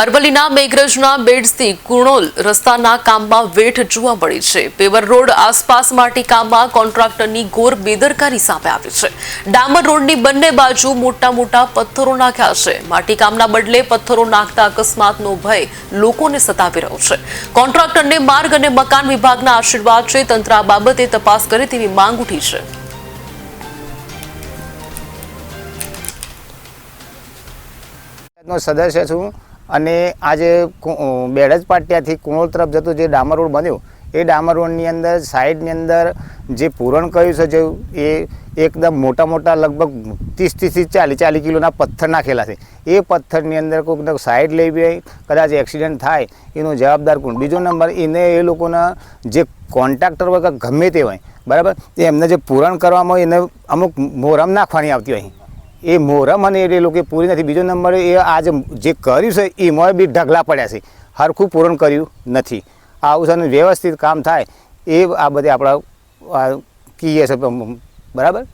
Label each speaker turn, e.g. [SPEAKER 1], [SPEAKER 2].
[SPEAKER 1] અરવલ્લીના મેઘરજના બેડ્સથી કુણોલ રસ્તાના કામમાં વેઠ જોવા મળી છે. પેવર રોડ આસપાસ માટી કામમાં કોન્ટ્રાક્ટરની ઘોર બેદરકારી સામે આવી છે. ડામર રોડની બંને બાજુ મોટા મોટા પથ્થરો નાખ્યા છે. માટીકામના બદલે પથ્થરો નાખતા અકસ્માતનો ભય લોકોને સતાવી રહ્યો છે. કોન્ટ્રાક્ટરને માર્ગ અને મકાન વિભાગના આશીર્વાદ છે. તંત્ર આ બાબતે તપાસ કરે તેવી માંગ ઉઠી છે.
[SPEAKER 2] સદસ્ય છું. અને આજે કુ- બેડજ પાટિયાથી કુણોલ તરફ જતો જે ડામર રોડ બન્યો, એ ડામર રોડની અંદર, સાઈડની અંદર જે પૂરણ કર્યું છે જે, એ એકદમ મોટા મોટા લગભગ ત્રીસ ત્રીસથી ચાલીસ ચાલીસ કિલોના પથ્થર નાખેલા છે. એ પથ્થરની અંદર કોઈક સાઈડ લઈ ગઈ કદાચ એક્સિડન્ટ થાય, એનો જવાબદાર કોણ? બીજો નંબર, એને એ લોકોના જે કોન્ટ્રાક્ટર વગર ગમે તે હોય, બરાબર? એમને જે પૂરણ કરવામાં એને અમુક મોરમ નાખવાની આવતી હોય. એ મોરમ અને એ લોકોએ પૂરી નથી. બીજો નંબર એ આજે જે કર્યું છે એમાં બી ઢગલા પડ્યા છે. હરખું પૂરણ કર્યું નથી. આવું છે વ્યવસ્થિત કામ થાય, એ આ બધે આપણા કહીએ છે, બરાબર?